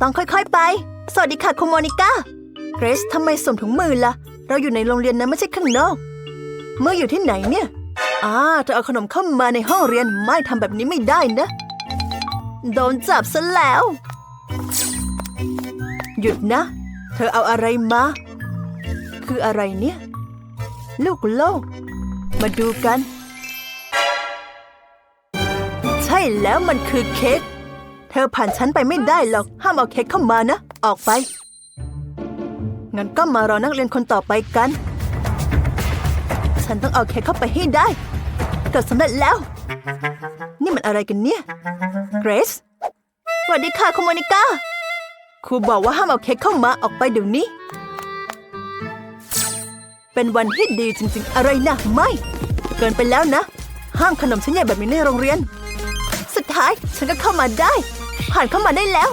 ต้องค่อยๆไป สวัสดีค่ะคุณโมนิก้าเกรซทำไมสวมถุงมือล่ะ เราอยู่ในโรงเรียนนะไม่ใช่ข้างนอก เมื่ออยู่ที่ไหนเนี่ยอ่าเธอเอาขนมเข้ามาในห้องเรียนไม่ทำแบบนี้ไม่ได้นะ โดนจับซะแล้ว หยุดนะ เธอเอาอะไรมา คืออะไรเนี่ย ลูกโลก มาดูกัน ใช่แล้วมันคือเค้ก เธอผ่านฉันไปไม่ได้หรอก ห้ามเอาเค้กเข้ามานะ ออกไป งั้นก็มารอนักเรียนคนต่อไปกัน ฉันต้องเอาเค้กเข้าไปให้ได้ เกิดสำเร็จแล้ว นี่มันอะไรกันเนี่ยเกรซสวัสดีค่ะคุณโมนิก้าครูบอกว่าห้ามเอาเค้กเข้ามาออกไปเดี๋ยวนี้ เป็นวันที่ดีจริงๆ อะไรนะไม่ เกินไปแล้วนะ ห้ามขนมชิ้นใหญ่แบบนี้ในโรงเรียน สุดท้ายฉันก็เข้ามาได้ ผ่านเข้ามาได้แล้ว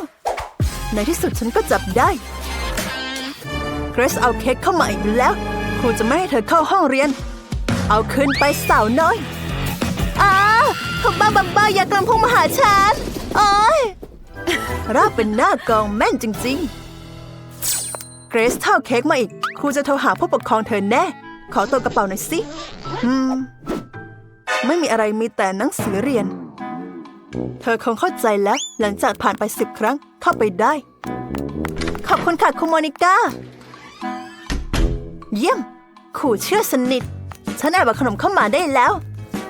ในที่สุดฉันก็จับได้เกรซเอาเค้กเข้ามาอีกแล้ว ครูจะไม่ให้เธอเข้าห้องเรียน เอาคืนไปสาวน้อยอ้าวเขาบ้าบ้าบ้าอย่ากลังพุ่งมาหาฉันโอ้ยราบเป็นหน้ากองแม่นจริง ๆ เกรซเท่าเค้กมาอีก ครูจะโทรหาผู้ปกครองเธอแน่ ขอตัวกระเป๋าหน่อยสิ อืม ไม่มีอะไรมีแต่หนังสือเรียน เธอคงเข้าใจแล้ว หลังจากผ่านไปสิบครั้งเข้าไปได้ ขอบคุณค่ะคุณโมนิก้า เยี่ยม ขู่เชื่อสนิท ฉันแอบเอาขนมเข้ามาได้แล้ว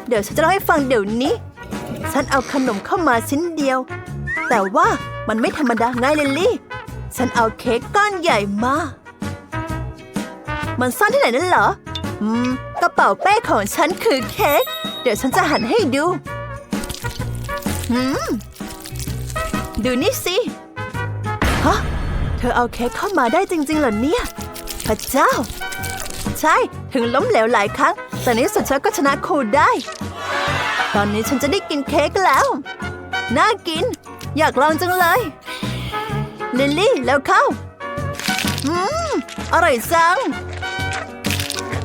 เดี๋ยวฉันจะเล่าให้ฟังเดี๋ยวนี้ ฉันเอาขนมเข้ามาชิ้นเดียว แต่ว่ามันไม่ธรรมดาไงลิลลี่ ฉันเอาเค้กก้อนใหญ่มา มันซ่อนที่ไหนนั่นเหรอ อืม กระเป๋าเป้ของฉันคือเค้ก เดี๋ยวฉันจะหันให้ดู ดูนี่สิฮะเธอเอาเค้กเข้ามาได้จริง ๆ เหรอเนี่ย พระเจ้า ใช่ ถึงล้มเหลวหลายครั้ง แต่ในที่สุดฉันก็ชนะครูได้ ตอนนี้ฉันจะได้กินเค้กแล้ว น่ากิน อยากลองจังเลย ลิลลี่แล้วเข้า อืม อร่อยจัง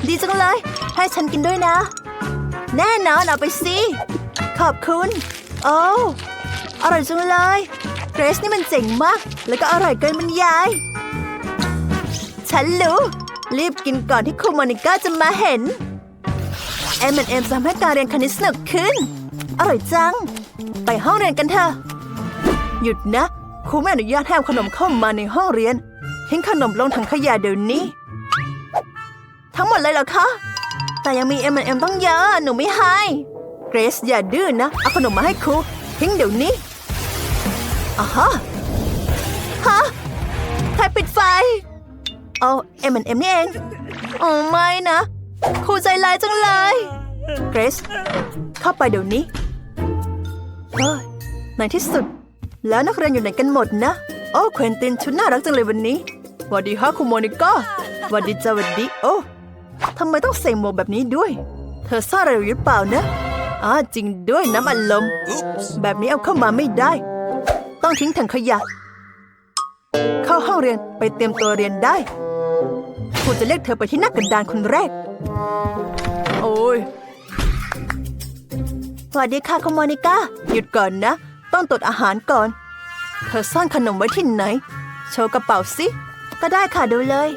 ดีจังเลย ให้ฉันกินด้วยนะ แน่นอนเอาไปสิ ขอบคุณ โอ้อร่อยจังเลยเกรซนี่มันเจ๋งมาก แล้วก็อร่อยเกินบรรยาย ฉันรู้ รีบกินก่อนที่ครูโมนิก้าจะมาเห็นเอ็มเอ็มทำให้การเรียนคณิตสนุกขึ้น อร่อยจัง ไปห้องเรียนกันเถอะ หยุดนะ ครูไม่อนุญาตให้เอาขนมเข้ามาในห้องเรียน ทิ้งขนมลงถังขยะเดี๋ยวนี้ ทั้งหมดเลยเหรอคะ แต่ยังมี M&M ต้องเยอะ หนูไม่ให้ เกรซอย่าดื้อนนะ เอาขนมมาให้ครูทิ้งเดี๋ยวนี้อะฮะฮะใครปิดไฟเอา M&M นี่เองโอ้ไม่นะครูใจร้ายจังเลยเกรซเข้าไปเดี๋ยวนี้เฮ้ยในที่สุด แล้วนักเรียนอยู่ไหนกันหมดนะ โอ้เควินตินชุดน่ารักจังเลยวันนี้วัสดีฮะคุณโมนิก้าวัสดีจ้าวัสดี โอ้ทำไมต้องใส่หมวกแบบนี้ด้วย เธอซ่อนอะไรอยู่หรือเปล่านะ อ่าจริงด้วยน้ำอัดลม แบบนี้เอาเข้ามาไม่ได้ ต้องทิ้งถังขยะ เข้าห้องเรียนไปเตรียมตัวเรียนได้ครูจะเรียกเธอไปที่หน้ากระดานคนแรก โอ้ยสวัสดีค่ะคุณโมนิก้า หยุดก่อนนะ ต้องตรวจอาหารก่อน เธอซ่อนขนมไว้ที่ไหน โชว์กระเป๋าสิ ก็ได้ค่ะดูเลย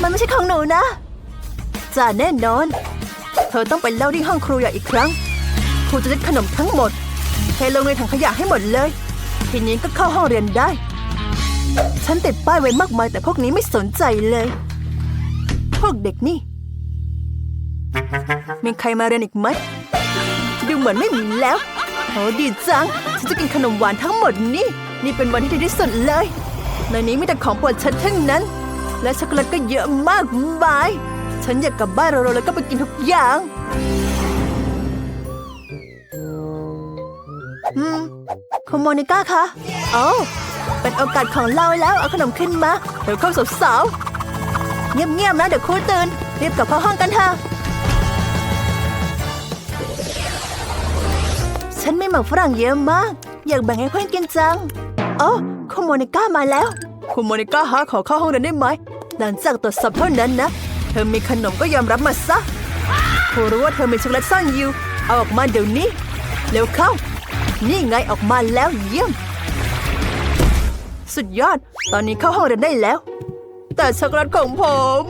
มันไม่ใช่ของหนูนะจ่าแน่นอน เธอต้องไปเล่าที่ห้องครูใหญ่อีกครั้ง ครูจะยึดขนมทั้งหมดเทลงในถังขยะให้หมดเลย ทีนี้ก็เข้าห้องเรียนได้ ฉันติดป้ายไว้มากมายแต่พวกนี้ไม่สนใจเลย พวกเด็กนี่ มีใครมาเรียนอีกไหมดูเหมือนไม่มีแล้วโอ้ดีจัง ฉันจะกินขนมหวานทั้งหมดนี่ นี่เป็นวันที่ดีที่สุดเลย ในนี้มีแต่ของโปรดฉันทั้งนั้น และช็อกโกแลตก็เยอะมากมาย ฉันอยากกลับบ้านเร็วๆแล้วก็ไปกินทุกอย่าง อืมคุณโมนิก้าคะโอ้เป็นโอกาสของเราแล้ว เอาขนมขึ้นมา เดี๋ยวเข้าสาวๆเงียบๆนะเดี๋ยวครูตื่น รีบกลับเข้าห้องกันเถอะฉันมีหมักฝรั่งเยอะมาก อยากแบ่งให้เพื่อนกินจังโอ้คุณโมนิก้ามาแล้ว คุณโมนิก้าฮะขอเข้าห้องเรียนได้ไหม หลังจากตรวจสอบเท่านั้นนะ เธอมีขนมก็ยอมรับมาซะครูรู้ว่าเธอมีช็อกโกแลตซ่อนอยู่ เอาออกมาเดี๋ยวนี้ เร็วเข้า นี่ไงออกมาแล้วเยี่ยม สุดยอด ตอนนี้เข้าห้องเรียนได้แล้ว แต่ช็อกโกแลตของผม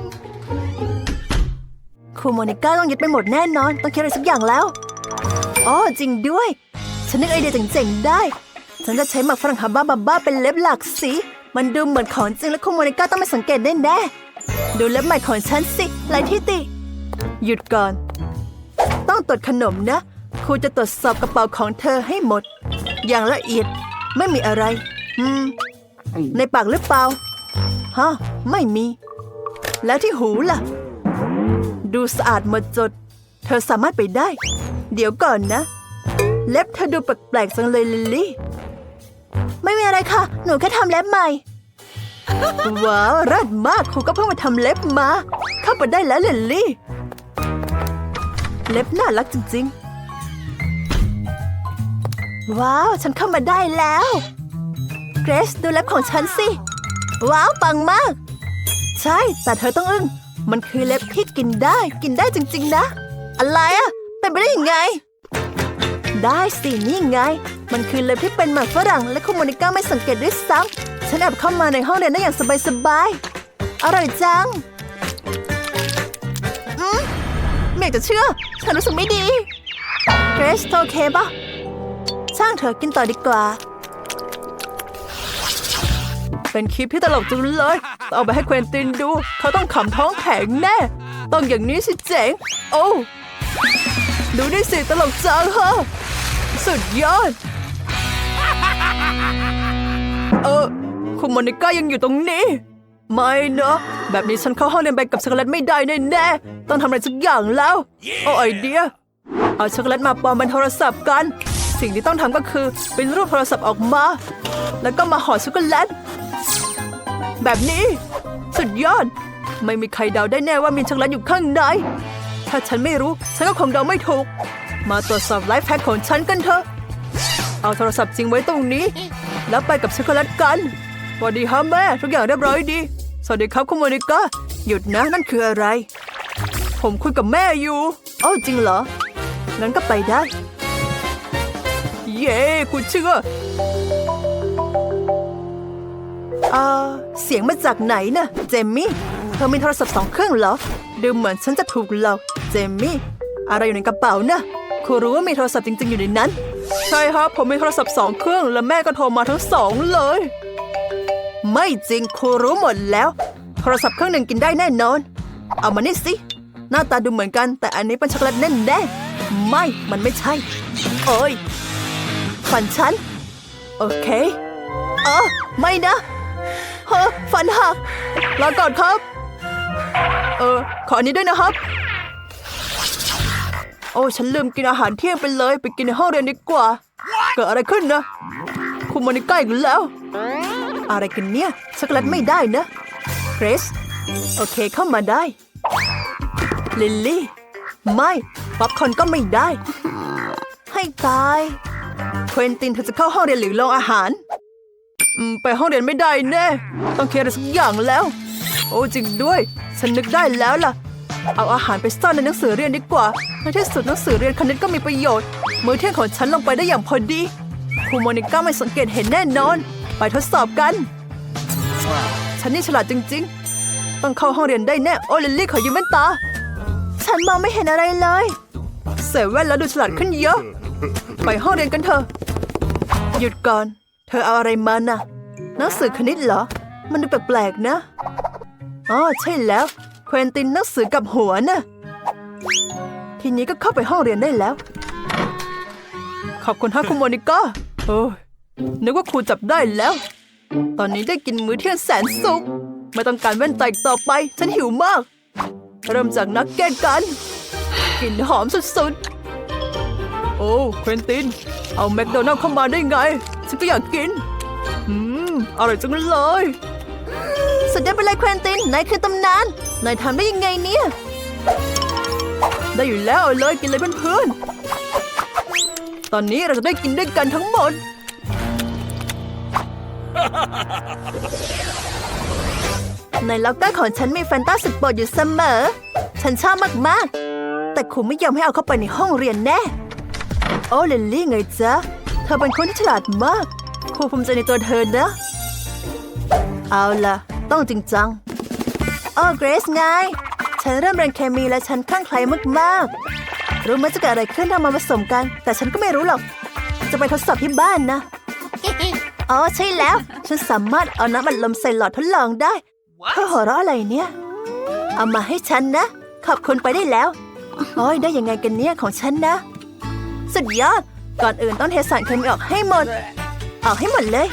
ครูโมนิก้าต้องยึดไปหมดแน่นอน ต้องคิดอะไรสักอย่างแล้วอ๋อจริงด้วย ฉันนึกไอเดียเจ๋งๆได้ ฉันจะใช้หมักฝรั่งฮับบ้าบับบ้าเป็นเล็บหลากสี มันดูเหมือนของจริงและครูโมนิก้าต้องไม่สังเกตแน่ๆ ดูเล็บใหม่ของฉันสิลายที่ติ หยุดก่อน ต้องตรวจขนมนะครูจะตรวจสอบกระเป๋าของเธอให้หมด อย่างละเอียดไม่มีอะไร อืม ในปากหรือเปล่าฮะไม่มี แล้วที่หูล่ะ ดูสะอาดหมดจด เธอสามารถไปได้ เดี๋ยวก่อนนะ เล็บเธอดูแปลกๆจังเลยลิลลี่ ไม่มีอะไรค่ะ หนูแค่ทำเล็บใหม่ ว้าวรัดมากครูก็เพิ่งมาทำเล็บมา เข้าไปได้แล้วลิลลี่ เล็บน่ารักจริง ๆ ว้าว ฉันเข้ามาได้แล้ว เกรซดูเล็บของฉันสิ ว้าว ปังมาก ใช่ แต่เธอต้องอึ้ง มันคือเล็บที่กินได้ กินได้จริง ๆ นะ อะไรอะเป็นไปได้ยังไง ได้สินี่ไง มันคือเล็บที่เป็นหมากฝรั่งและคุณโมนิก้าไม่สังเกตด้วยซ้ำ ฉันแอบเข้ามาในห้องเรียนได้อย่างสบายๆ อร่อยจัง อืมไม่อยากจะเชื่อ ฉันรู้สึกไม่ดีเกรซโอเคปะช่างเธอกินต่อดีกว่า เป็นคลิปที่ตลกจังเลยต้องเอาไปให้เควินตินดู เขาต้องขำท้องแข็งแน่ ต้องอย่างนี้สิเจ๋ง โอ้ดูนี่สิตลกจังฮะสุดยอด เออ คุณโมนิก้ายังอยู่ตรงนี้ ไม่นะแบบนี้ฉันเข้าห้องเรียนไปกับช็อกโกแลตไม่ได้แน่ๆต้องทำอะไรสักอย่างแล้วโอ้ไอเดีย เอาช็อกโกแลตมาปลอมเป็นโทรศัพท์กัน สิ่งที่ต้องทำก็คือเป็นรูปโทรศัพท์ออกมา แล้วก็มาห่อช็อกโกแลตแบบนี้ สุดยอด ไม่มีใครเดาได้แน่ว่ามีช็อกโกแลตอยู่ข้างในถ้าฉันไม่รู้ ฉันก็คงเดาไม่ถูก มาตรวจสอบไลฟ์แพ็คของฉันกันเถอะ เอาโทรศัพท์จริงไว้ตรงนี้ แล้วไปกับช็อกโกแลตกันส วัสดีครับแม่ ทุกอย่างเรียบร้อยดี สวัสดีครับคุณโมนิก้าหยุดนะนั่นคืออะไร ผมคุยกับแม่อยู่อ้าวจริงเหรอ งั้นก็ไปได้ เย้คุณเชื่อเอ่อเสียงมาจากไหนนะเจมมี่ เธอมีโทรศัพท์สองเครื่องเหรอ ดูเหมือนฉันจะถูกหลอกเจมมี่ อะไรอยู่ในกระเป๋านะครูรู้ว่ามีโทรศัพท์จริง ๆ อยู่ในนั้น ใช่ครับผมมีโทรศัพท์สองเครื่อง และแม่ก็โทรมาทั้งสองเลย ไม่จริงครูรู้หมดแล้ว โทรศัพท์เครื่องหนึ่งกินได้แน่นอน เอามานี่สิ หน้าตาดูเหมือนกัน แต่อันนี้เป็นช็อกโกแลตแน่แน่ไม่มันไม่ใช่ โอ้ยฟันฉัน โอเคเออไม่นะเฮ้อฟันหักลาก่อนครับ เออ ขออันนี้ด้วยนะครับ โอ้ฉันลืมกินอาหารเที่ยงไปเลย ไปกินในห้องเรียนดีกว่า เกิดอะไรขึ้นนะ คุณโมนิก้าอีกแล้ว อะไรกันเนี่ย ช็อกโกแลตไม่ได้นะเกรซโอเคเข้ามาได้ ลิลลี่ ไม่ป๊อปคอนก็ไม่ได้ ให้ตายเควินตินเธอจะเข้าห้องเรียนหรือลงอาหาร ไปห้องเรียนไม่ได้แน่ ต้องเคลียร์อะไรสักอย่างแล้ว โอ้จริงด้วย ฉันนึกได้แล้วล่ะ เอาอาหารไปซ่อนในหนังสือเรียนดีกว่าในที่สุดหนังสือเรียนคณิตก็มีประโยชน์ มื้อเที่ยงของฉันลงไปได้อย่างพอดีครูโมนิก้าไม่สังเกตเห็นแน่นอน ไปทดสอบกัน ฉันนี่ฉลาดจริง ๆ ต้องเข้าห้องเรียนได้แน่ โอลิลลี่ขอยืมแว่นตา ฉันมองไม่เห็นอะไรเลยใส่แว่นแล้วดูฉลาดขึ้นเยอะ ไปห้องเรียนกันเถอะ หยุดก่อน เธอเอาอะไรมาน่ะ หนังสือคณิตเหรอ มันดูแปลกๆนะ อ๋อใช่แล้ว เควินตินหนังสือกับหัวน่ะทีนี้ก็เข้าไปห้องเรียนได้แล้ว ขอบคุณฮะคุณโมนิก้าโอ้ย นึกว่าครูจับได้แล้ว ตอนนี้ได้กินมื้อเที่ยงแสนสุข ไม่ต้องการแว่นตาอีกต่อไป ฉันหิวมาก เริ่มจากนักเก็ตกัน กลิ่นหอมสุดๆ โอ้ เควินติน เอาแมคโดนัลด์เข้ามาได้ไง ฉันก็อยากกิน อืม อร่อยจังเลย สุดยอดไปเลยเควินติน นายคือตำนาน นายทำได้ยังไงเนี่ย ได้อยู่แล้วเอาเลยกินเลยเพื่อนๆ ตอนนี้เราจะได้กินด้วยกันทั้งหมด ในล็อกเกอร์ของฉันมีแฟนตาสุดโปรดอยู่เสมอ ฉันชอบมากๆ แต่ครูไม่ยอมให้เอาเข้าไปในห้องเรียนแน่ โอ้ลิลลี่ไงจ๊ะ เธอเป็นคนที่ฉลาดมาก ครูภูมิใจในตัวเธอนะ เอาล่ะ ต้องจริงจังโอ้เกรซไง ฉันเริ่มเรียนเคมีและฉันคลั่งไคล้มากๆ รู้ไหมจะเกิดอะไรขึ้นถ้ามาผสมกัน แต่ฉันก็ไม่รู้หรอก จะไปทดสอบที่บ้านนะ อ๋อใช่แล้ว ฉันสามารถเอาน้ำอัดลมใส่หลอดทดลองได้เธอหัวเราะอะไรเนี่ย เอามาให้ฉันนะ ขอบคุณไปได้แล้วโอ้ยได้ยังไงกันเนี่ยของฉันนะ สุดยอด ก่อนอื่นต้องเทสารเคมีออกให้หมด ออกให้หมดเลย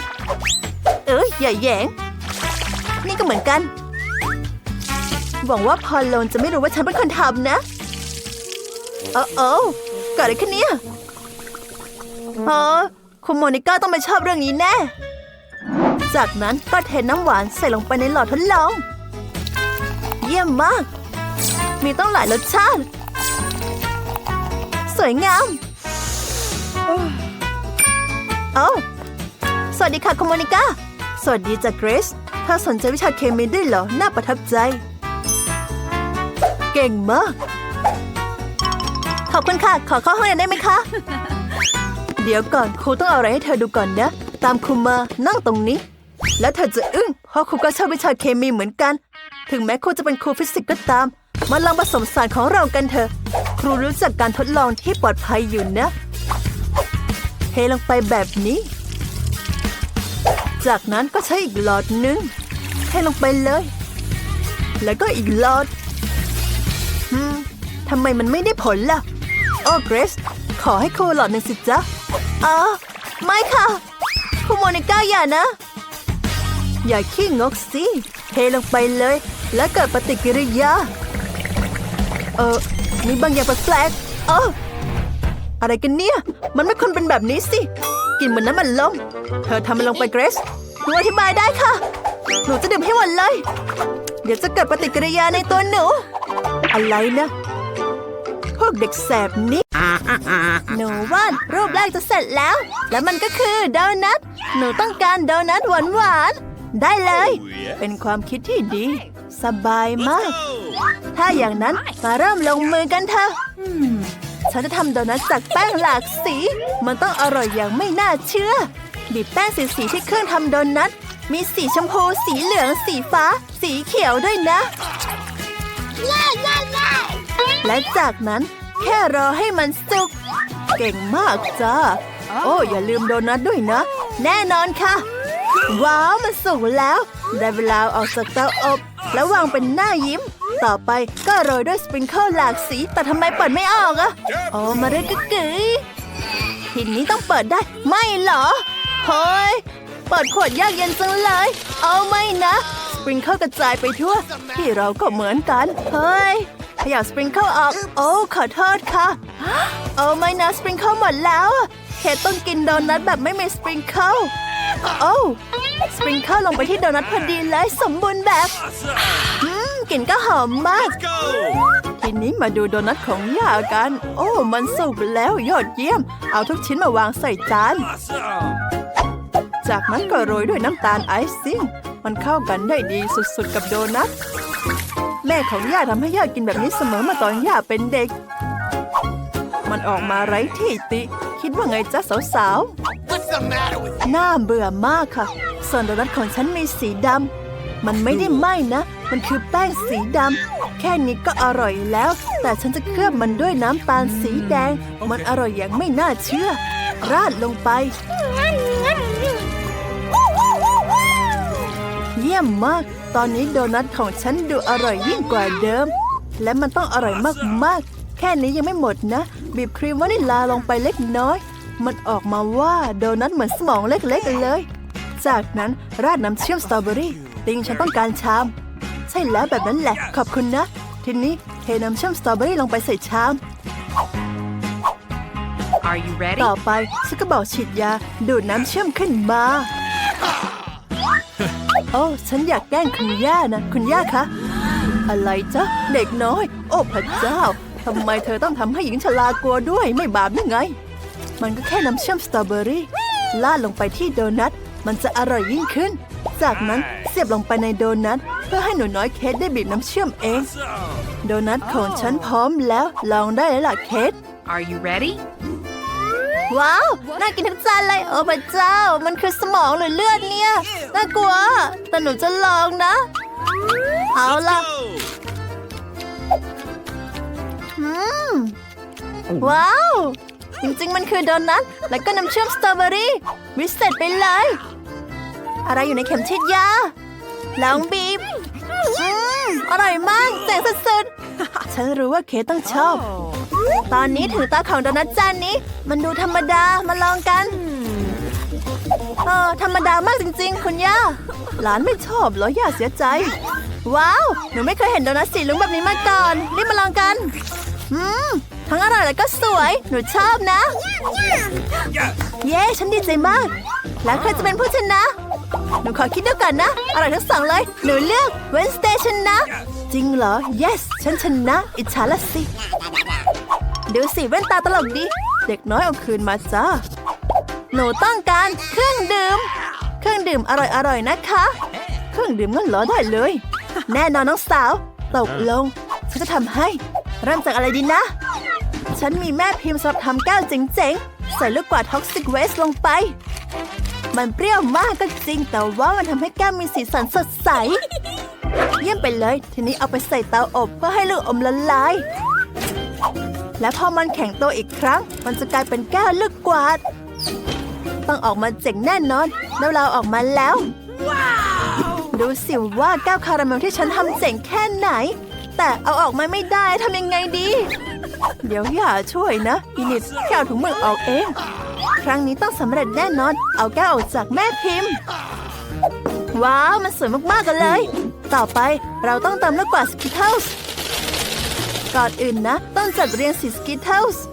เอ้ยอย่าแหยง นี่ก็เหมือนกัน หวังว่าพอลโลนจะไม่รู้ว่าฉันเป็นคนทำนะเออเออเกิดอะไรขึ้นเนี่ยอ๋อ คุณโมนิก้าต้องไม่ชอบเรื่องนี้แน่ จากนั้นก็เทน้ำหวานใส่ลงไปในหลอดทดลอง เยี่ยมมาก มีต้องหลายรสชาติ สวยงาม เอ้า สวัสดีค่ะคุณโมนิก้า สวัสดีจากเกรซเธอสนใจวิชาเคมีด้วยเหรอ น่าประทับใจ เก่งมาก ขอบคุณค่ะ ขอเข้าห้องเรียนได้ไหมคะ เดี๋ยวก่อนครูต้องเอาอะไรให้เธอดูก่อนนะ ตามครูมานั่งตรงนี้ แล้วเธอจะอึ้งเพราะครูก็ชอบวิชาเคมีเหมือนกัน ถึงแม้ครูจะเป็นครูฟิสิกส์ก็ตาม มาลองผสมสารของเรากันเถอะ ครูรู้จักการทดลองที่ปลอดภัยอยู่นะ เทลงไปแบบนี้ จากนั้นก็ใช้อีกหลอดหนึงเทลงไปเลย แล้วก็อีกหลอดทำไมมันไม่ได้ผลล่ะ โอ้เกรซขอให้ครูหลอดหนึ่งสิจ๊ะ อ๋อไม่ค่ะ คุณโมนิก้าอย่านะ อย่าขี้งกสิเทลงไปเลย แล้วเกิดปฏิกิริยา เออมีบางอย่างแปลกๆเอออะไรกันเนี่ย มันไม่ควรเป็นแบบนี้สิ กินเหมือนน้ำมันลม เธอทำมันลงไปเกรซหนูอธิบายได้ค่ะ หนูจะดื่มให้หมดเลย เดี๋ยวจะเกิดปฏิกิริยาในตัวหนู อะไรนะ วกเด็กแสบนี่หนูว่ารูปแรกจะเสร็จแล้ว และมันก็คือโดนัท หนูต้องการโดนัทหวานหวานๆได้เลย เป็นความคิดที่ดี สบายมาก ถ้าอย่างนั้นมาเริ่มลงมือกันเถอะฉันจะทำโดนัทจากแป้งหลากสี มันต้องอร่อยอย่างไม่น่าเชื่อ บีบแป้งสีสีๆที่เครื่องทำโดนัท มีสีชมพู สีเหลือง สีฟ้า สีเขียวด้วยนะ และจากนั้นแค่รอให้มันสุก เก่งมากจ้า โอ้อย่าลืมโดนัทด้วยนะ แน่นอนค่ะ ว้าว มันสุกแล้ว ได้เวลาเอาออกจากเตาอบ แล้ววางเป็นหน้ายิ้ม ต่อไปก็โรยด้วยสปริงเกิลหลากสี แต่ทำไมเปิดไม่ออกอะโอ้มาเรื่อยกึกยทีนี้ต้องเปิดได้ ไม่เหรอเฮ้ยเปิดขวดยากเย็นจังเลย เอาไม่นะ สปริงเกิลกระจายไปทั่ว ที่เราก็เหมือนกัน เฮ้ย ขยับสปริงเกิลออก โอ้ขอโทษค่ะ โอ้ไม่นะสปริงเกิลหมดแล้วอะเคทต้องกินโดนัทแบบไม่มีสปริงเกิลโอ้สปริงเกิลลงไปที่โดนัทพอดีเลยสมบูรณ์แบบอืมกลิ่นก็หอมมาก go! ทีนี้มาดูโดนัทของย่ากัน โอ้ มันสุกแล้วยอดเยี่ยม เอาทุกชิ้นมาวางใส่จาน Awesome! จากนั้นก็โรยด้วยน้ำตาลไอซิ่ง มันเข้ากันได้ดีสุดๆกับโดนัท แม่ของย่าทำให้ย่ากินแบบนี้เสมอมาตอนย่าเป็นเด็ก มันออกมาไร้ที่ติ คิดว่าไงจ๊ะสาวๆ What's the matter with น่าเบื่อมากค่ะ ส่วนโดนัทของฉันมีสีดำ มันไม่ได้ไหม้นะ มันคือแป้งสีดำ แค่นี้ก็อร่อยแล้ว แต่ฉันจะเคลือบมันด้วยน้ำตาลสีแดง มันอร่อยอย่างไม่น่าเชื่อ ราดลงไป เยี่ยมมาก ตอนนี้โดนัทของฉันดูอร่อยยิ่งกว่าเดิม และมันต้องอร่อยมากๆ แค่นี้ยังไม่หมดนะ บีบครีมวานิลลาลงไปเล็กน้อย มันออกมาว่าโดนัทเหมือนสมองเล็กๆเลย จากนั้นราดน้ำเชื่อมสตรอเบอรี่ ติงฉันต้องการชาม ใช่แล้วแบบนั้นแหละ ขอบคุณนะ ทีนี้เทน้ำเชื่อมสตรอเบอรี่ลงไปใส่ชาม Are you ready? ต่อไปฉันก็บอกฉีดยาดูดน้ำเชื่อมขึ้นมา โอ้ฉันอยากแกล้งคุณย่านะ คุณย่าคะ อะไรจ๊ะ เด็กน้อย โอ้พระเจ้าทำไมเธอต้องทำให้หญิงชรากลัวด้วยไม่บาปยังไง มันก็แค่น้ำเชื่อมสตรอเบอรี่ลาดลงไปที่โดนัท มันจะอร่อยยิ่งขึ้น จากนั้นเสียบลงไปในโดนัท เพื่อให้หนูน้อยเคสได้บีบน้ำเชื่อมเอง โดนัทของฉันพร้อมแล้วลองได้แล้วล่ะเคส Are you ready? ว้าว น่ากินทั้งจานเลยโอ้พระเจ้า มันคือสมองหรือเลือดเนี่ย น่ากลัว แต่หนูจะลองนะ เอาล่ะอืมว้าว จริงๆ มันคือโดนัท แล้วก็น้ำเชื่อมสตรอเบอรี่วิเศษไปเลย อะไรอยู่ในเข็มฉีดยาลองบีบ อืมอร่อยมากเจ๋งสุดๆ ฉันรู้ว่าเคสต้องชอบ ตอนนี้ถึงตาของโดนัทจานนี้ มันดูธรรมดา มาลองกัน เออ ธรรมดามากจริง ๆ คุณย่า หลานไม่ชอบเหรอย่าเสียใจ ว้าว หนูไม่เคยเห็นโดนัทสีลุงแบบนี้มาก่อน รีบมาลองกัน อืม ทั้งอร่อยแล้วก็สวย หนูชอบนะ เย้ ฉันดีใจมาก แล้วใครจะเป็นผู้ชนะ หนูขอคิดดูก่อนนะ อร่อยทั้งสองเลย หนูเลือกเวนสเตชันะ จริงเหรอ yes ฉันชนะ อิจฉาละสิ ดูสิแว่นตาตลกดี เด็กน้อยเอาคืนมาจ้า หนูต้องการเครื่องดื่ม เครื่องดื่มอร่อยๆนะคะ เครื่องดื่มงั้นเหรอได้เลย แน่นอนน้องสาว ตกลง ฉันจะทำให้ เริ่มจากอะไรดีนะ ฉันมีแม่พิมพ์สำหรับทำแก้วเจ๋งๆ ใส่ลูกกวาดท็อกซิกเวสลงไป มันเปรี้ยวมากก็จริง แต่ว่ามันทำให้แก้วมีสีสันสดใส เยี่ยมไปเลย ทีนี้เอาไปใส่เตาอบเพื่อให้ลูกอมละลาย และพอมันแข็งตัวอีกครั้ง มันจะกลายเป็นแก้วลูกกวาด ต้องออกมาเจ๋งแน่นอนแล้วเราออกมาแล้ว ดูสิว่าแก้วคาราเมลที่ฉันทำเจ๋งแค่ไหน แต่เอาออกมาไม่ได้ทำยังไงดี เดี๋ยวอย่าช่วยนะอินิดแค่เอาถุงมือออกเอง ครั้งนี้ต้องสำเร็จแน่นอน เอาแก้วออกจากแม่พิมพ์ ว้าว มันสวยมากๆกันเลย ต่อไปเราต้องเติมลูกกวาดสกิทเทิลส์ก่อนอื่นนะ ต้องจัดเรียงสีสกิทเทิลส์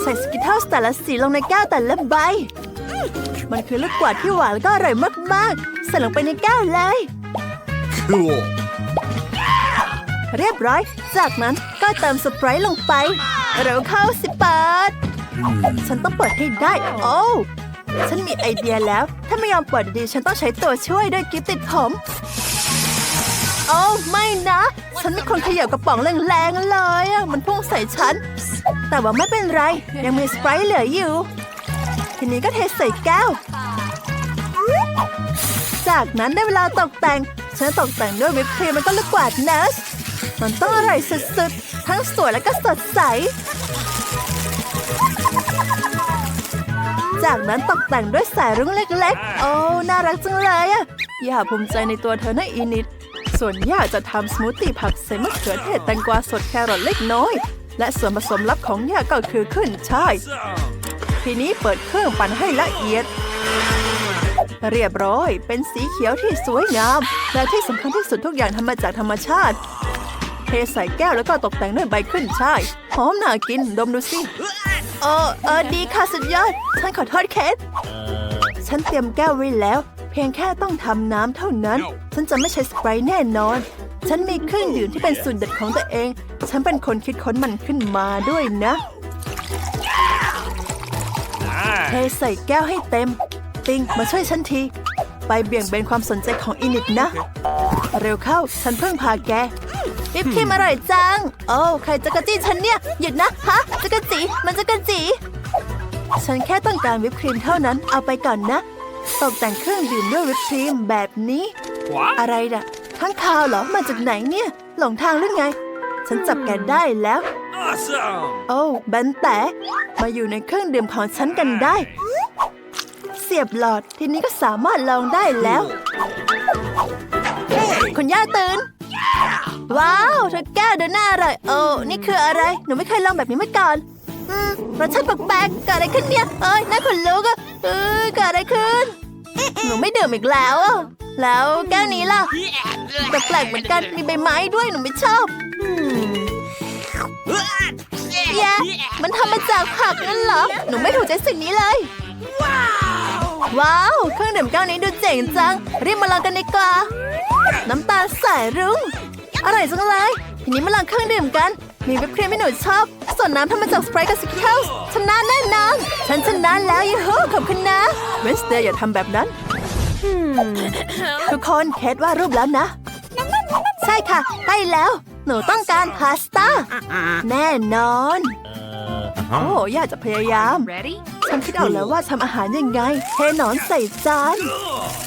ใส่สกิทเทิลส์แต่ละสีลงในแก้วแต่ละใบ มันคือลูกกวาดที่หวานแล้วก็อร่อยมากๆ ใส่ลงไปในแก้วเลย Cool. เรียบร้อย จากนั้นก็เติมสไปรท์ลงไป เร็วเข้าสิเปิด ฉันต้องเปิดให้ได้ โอ้ฉันมีไอเดียแล้ว ถ้าไม่ยอมเปิดดีฉันต้องใช้ตัวช่วยด้วยกิฟติดผม โอ้ไม่นะ ฉันไม่คนเขย่ากระป๋องแรงๆเลยอะมันพุ่งใส่ฉัน แต่ว่าไม่เป็นไร ยังมีสไปร์เหลืออยู่ ทีนี้ก็เทใส่แก้ว จากนั้นได้เวลาตกแต่ง ฉันตกแต่งด้วยวิปครีมแล้วก็ลูกกวาดเนสมันต้องอร่อยสุดๆ ทั้งสวยและก็สดใส จากนั้นตกแต่งด้วยสายรุ้งเล็กๆ โอ้ น่ารักจังเลยอะย่าภูมิใจในตัวเธอนะอีนิด ส่วนย่าจะทำสมูทตี้ผักใส่มะเขือเทศแตงกวาสดแครอทเล็กน้อย และส่วนผสมลับของย่าก็คือขึ้นช่ายทีนี้เปิดเครื่องปั่นให้ละเอียด เรียบร้อย เป็นสีเขียวที่สวยงาม และที่สำคัญที่สุดทุกอย่างทำมาจากธรรมชาติ เทใส่แก้วแล้วก็ตกแต่งด้วยใบขึ้นช่ายหอมน่ากิน ดมดูสิ เออเออดีค่ะสุดยอด ฉันขอโทษเคสฉันเตรียมแก้วไว้แล้ว เพียงแค่ต้องทำน้ำเท่านั้น ฉันจะไม่ใช้สไปรท์แน่นอน ฉันมีเครื่องดื่มที่เป็นสูตรเด็ดของตัวเอง ฉันเป็นคนคิดค้นมันขึ้นมาด้วยนะเทใส่แก้วให้เต็ม ติงมาช่วยฉันที ไปเบี่ยงเบนความสนใจของอินิดนะ เร็วเข้าฉันเพิ่งพาแก วิปครีมอร่อยจัง โอ้ใครจะกระจี้ฉันเนี่ย หยุดนะ ฮะจะกระจีมันจะกระจีฉันแค่ต้องการวิปครีมเท่านั้น เอาไปก่อนนะ ตกแต่งเครื่องดื่มด้วยวิปครีมแบบนี้ What? อะไรน่ะข้างคาวเหรอ มาจากไหนเนี่ย หลงทางหรือไง ฉันจับแกได้แล้ว Awesome. โอ้แบนแต่ มาอยู่ในเครื่องดื่มของฉันกันได้ เสียบหลอด ทีนี้ก็สามารถลองได้แล้ว คุณย่าตื่น ว้าวเธอแก้วเดินหน้าอร่อยโอ้นี่คืออะไร หนูไม่เคยลองแบบนี้มาก่อนอืมรสชาติแปลกๆเกิดอะไรขึ้นเนี่ยเอ้ยน่าขนลุกอะเออเกิดอะไรขึ้น หนูไม่ดื่มอีกแล้วอะแล้วแก้วนี้ล่ะแปลกๆเหมือนกันมีใบไม้ด้วยหนูไม่ชอบแย่มันทำมาจากผักนั่นเหรอ หนูไม่ถูกใจสิ่งนี้เลย ว้าว เครื่องดื่มแก้วนี้ดูเจ๋งจัง รีบมาลองกันดีกว่า น้ำตาลสายรุ้ง อร่อยจังเลยทีนี้มาลองเครื่องดื่มกัน มีวิปครีมที่หนูชอบ ส่วนน้ำทำมาจากสไปร์กับสกิทเทิลชนะแน่นอนฉันชนะแล้วยูฮูขอบคุณนะเวนสเดย์อย่าทำแบบนั้น ทุกคนเคสว่าดรูปแล้วนะ ใช่ค่ะใกล้แล้ว หนูต้องการพาสต้า แน่นอน โอ้ย่าจะพยายาม Ready? ฉันคิดเอาแล้วว่าทำอาหารยังไงเทหนอนใส่จานโ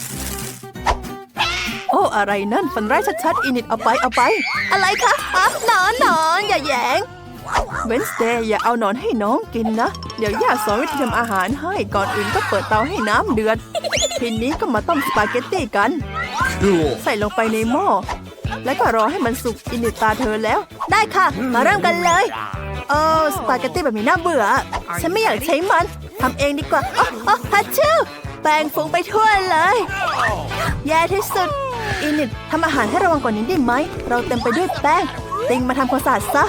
อ้อะไรนั่นฟันไร้ายชัดๆอินิดเอาไปเอาไป อะไรคะอะหนอนหนอนอย่าแหยงเวนสเดย์อย่าเอาหนอนให้น้องกินนะ เดี๋ยวย่าสอนวิธีทำอาหารให้ก่อนอื่นก็เปิดเตาให้น้ำเดือดทีนี้ก็มาต้มสปาเกตตี้กัน Cool. ใส่ลงไปในหม้อแล้วก็รอให้มันสุกอินิดตาเธอแล้ว ได้ค่ะ มาเริ่มกันเลยเออสปาเกตตี้แบบนี้น่าเบื่อ ฉันไม่อยากใช้มันทำเองดีกว่าอ๋ออ๋อฮัชชิว แป้งฟุ้งไปทั่วเลย แย่ที่สุด อินิดทำอาหารให้ระวังกว่านี้ได้ไหม เราเต็มไปด้วยแป้ง ติงมาทำความสะอาดซะ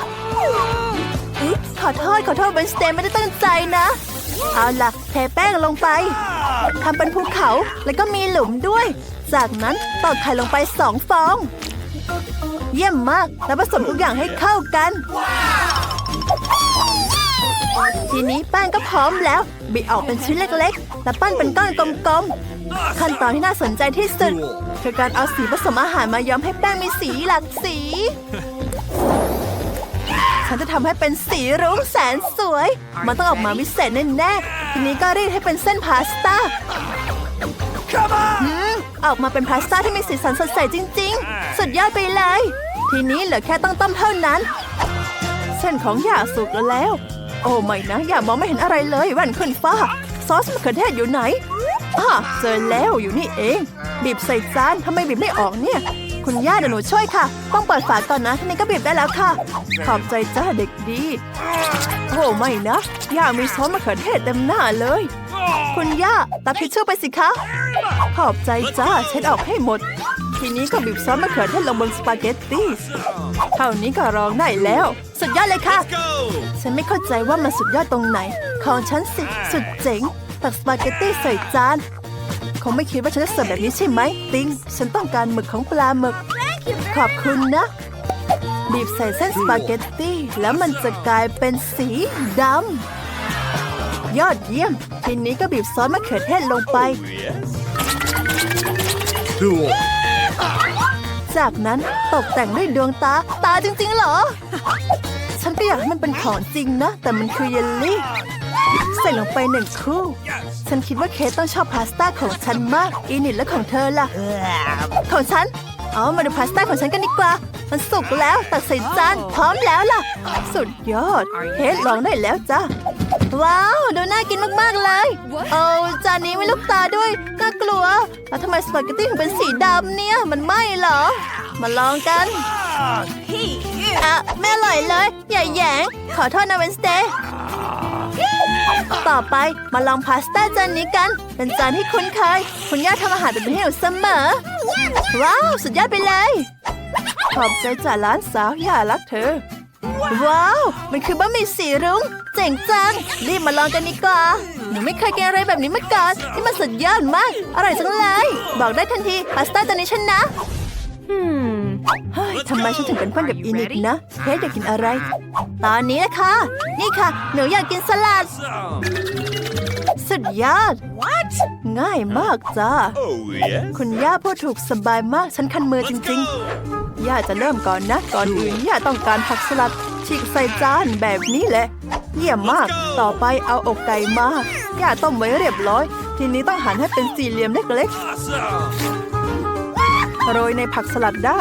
อุ๊ขอโทษ ขอโทษเบนสเตนไม่ได้ตั้งใจนะ เอาล่ะเทแป้งลงไปทำเป็นภูเขาแล้วก็มีหลุมด้วย จากนั้นตอกไข่ลงไปสองฟอง เยี่ยมมากแล้วผสมทุกอย่างให้เข้ากันทีนี้แป้งก็พร้อมแล้ว บิดออกเป็นชิ้นเล็ก แล้วปั้นเป็นก้อนกลมๆ ขั้นตอนที่น่าสนใจที่สุดคือการเอาสีผสมอาหารมาย้อมให้แป้งมีสีหลากสี ฉันจะทำให้เป็นสีรุ้งแสนสวย มันต้องออกมาวิเศษแน่ๆ ทีนี้ก็รีดให้เป็นเส้นพาสต้าอืมออกมาเป็นพาสต้าที่มีสีสันสดใสจริง ๆ สุดยอดไปเลย ทีนี้เหลือแค่ต้องต้มเท่านั้น เส้นของหย่าสุกแล้ว โอ้ไม่นะอย่ามองไม่เห็นอะไรเลยแว่นขึ้นฟ้า ซอสมะเขือเทศอยู่ไหนอ่าเจอแล้วอยู่นี่เอง บีบใส่จานทำไมบีบไม่ออกเนี่ย คุณย่าเดี๋ยวหนูช่วยค่ะ ต้องเปิดฝาก่อนนะทีนี้ก็บีบได้แล้วค่ะ ขอบใจจ้าเด็กดี โอ้ไม่นะย่ามีซอสมะเขือเทศเต็มหน้าเลย คุณย่าตักทิชชู่ไปสิคะ ขอบใจจ้าเช็ดออกให้หมด ทีนี้ก็บีบซอสมะเขือเทศลงบนสปาเกตตี้เท่านี้ก็ร้องได้แล้ว สุดยอดเลยค่ะ ฉันไม่เข้าใจว่ามันสุดยอดตรงไหน ของฉันสิ สุดเจ๋ง ตักสปาเกตตี้ใส่จาน คงไม่คิดว่าฉันจะเสิร์ฟแบบนี้ใช่ไหม ติง ฉันต้องการหมึกของปลาหมึก ขอบคุณนะ บีบใส่เส้นสปาเกตตี้แล้วมันจะกลายเป็นสีดำยอดเยี่ยม ทีนี้ก็บีบซอสมะเขือเทศลงไป Cool. จากนั้นตกแต่งด้วยดวงตา ตาจริง ๆ เหรอ ฉันก็อยากให้มันเป็นของจริงนะ แต่มันคือเยลลี่ ใส่ลงไปหนึ่งคู่ ฉันคิดว่าเคสต้องชอบพาสต้าของฉันมาก อีนิดและของเธอล่ะ ของฉันเอามาดูพาสต้าของฉันกันดีกว่า มันสุกแล้วตักใส่จานพร้อมแล้วล่ะ สุดยอด เคสลองได้แล้วจ้า ว้าว ดูน่ากินมาก ๆ เลย โอ้จานนี้ไม่ลูกตาด้วยก็กลัว แล้วทำไมสปาเกตตี้ถึงเป็นสีดำเนี่ย มันไหม้เหรอ มาลองกันอะไม่อร่อยเลย อย่าแยง ขอโทษนะเวนสเตย์ต่อไปมาลองพาสต้าจานนี้กัน เป็นจานที่คุ้นเคย คุณย่าทำอาหารแบบนี้ให้หนูเสมอ ว้าว สุดยอดไปเลย ขอบใจจากร้านสาวย่ารักเธอ ว้าว มันคือบะหมี่สีรุ้ง เจ๋งจัง รีบมาลองกันดีกว่าหนูไม่เคยกินอะไรแบบนี้มาก่อนที่มันสุดยอดมาก อร่อยจังเลย บอกได้ทันทีพาสต้าจานนี้ฉันนะ Hmm. เฮ้ยทำไมฉันถึงเป็นเพื่อนกับอีนิกนะเค้กอยากกินอะไร ตอนนี้นะคะ นี่ค่ะ หนูอยากกินสลัด Awesome. สุดยอด What? ง่ายมากจ้า Oh yes. คุณย่าพูดถูกสบายมาก ฉันคันมือจ Let's ริง go. ๆ ย่าจะเริ่มก่อนนะ ก่อนอื่นย่าต้องการผักสลัดฉีกใส่จานแบบนี้แหละ เยี่ยมมาก ต่อไปเอาอกไก่มาย่าต้มไว้เรียบร้อย ทีนี้ต้องหั่นให้เป็นสี่เหลี่ยมเล็ก Awesome. ๆโรยในผักสลัดได้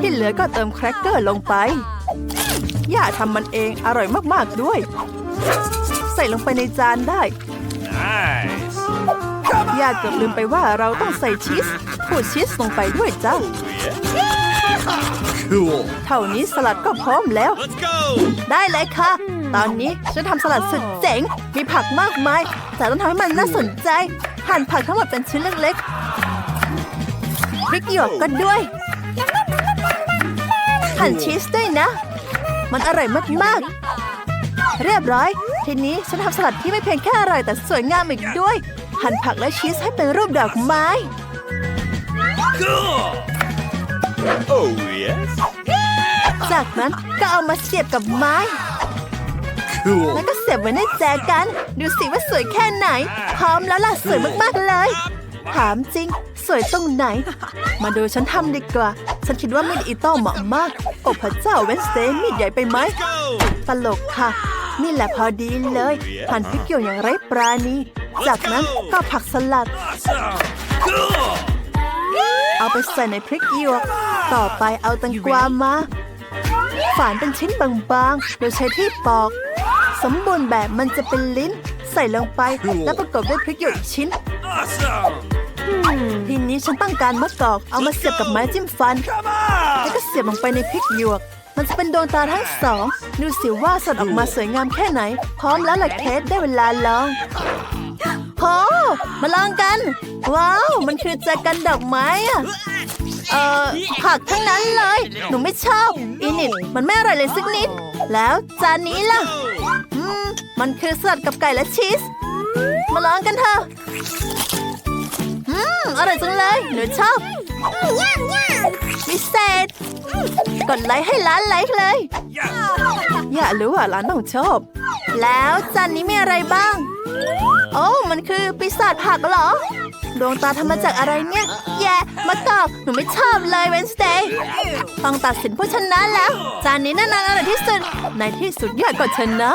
ที่เหลือก็เติมแครกเกอร์ลงไป ย่าทำมันเองอร่อยมากๆด้วย ใส่ลงไปในจานได้ Nice. ย่าเกือบลืมไปว่าเราต้องใส่ชีสขูดชีสลงไปด้วยจ้า Cool. เท่านี้สลัดก็พร้อมแล้ว Let's go. ได้เลยค่ะ ตอนนี้ฉันทำสลัดสุดเจ๋ง มีผักมากมาย แต่ต้องทำให้มันน่าสนใจ หั่นผักทั้งหมดเป็นชิ้นเล็กๆพริกหยวกก็ด้วย หั่นชีสด้วยนะ มันอร่อยมากๆ เรียบร้อย ทีนี้ฉันทำสลัดที่ไม่เพียงแค่อร่อยแต่สวยงามอีกด้วย หั่นผักและชีสให้เป็นรูปดอกไม้ Cool. Oh yes. จากนั้นก็เอามาเสียบกับไม้ Cool. แล้วก็เสียบไว้ในแจกัน ดูสิว่าสวยแค่ไหน พร้อมแล้วล่ะสวยมากๆเลย ถามจริง สวยตรงไหน มาดูฉันทำดีกว่า ฉันคิดว่ามีดอิโต้เหมาะมาก โอ้พระเจ้าเวนสเตย์มีดใหญ่ไปไหม Go! ตลกค่ะ นี่แหละพอดีเลยหั่นพริกเกี่ยวอย่างไร้ปราณี จากนั้นก็ผักสลัด Awesome! Cool! เอาไปใส่ในพริกหยวก ต่อไปเอาแตังกวามา ฝานเป็นชิ้นบางๆ โดยใช้ที่ปอก สมบูรณ์แบบมันจะเป็นลิ้น ใส่ลงไปแล้วประกอบด้วยพริกหยวกอีกชิ้น Awesome! ทีนี้ฉันต้องการมะกอก เอามาเสียบกับไม้จิ้มฟัน Come แล้ว on! ก็เสียบลงไปในพริกหยวก มันจะเป็นดวงตาทั้งสอง ดูสิว่าสดออกมาสวยงามแค่ไหน พร้อมแล้วล่ะเคสได้เวลาลอง โหมาลองกัน ว้าว มันคือแจกันดอกไม้อะเอ่อผักทั้งนั้นเลย หนูไม่ชอบอีนิดมันไม่อร่อยเลยสักนิด แล้วจานนี้ล่ะ อืม มันคือสลัดกับไก่และชีส มาลองกันเถอะ อืม อร่อยจังเลย หนูชอบพิเศษ กดไลค์ให้ร้านไลค์เลย Yes! อยากรู้ว่าร้านต้องชอบ แล้วจานนี้มีอะไรบ้าง โอ้มันคือปีศาจผักเหรอ ดวงตาทำมาจากอะไรเนี่ย แย่มะกอกหนูไม่ชอบเลยเวนสเ a ย์ต้องตัดสินผู้ชนะแล้ว จานนี้น่านานอร่อยที่สุด ในที่สุดยอดก็ชนะ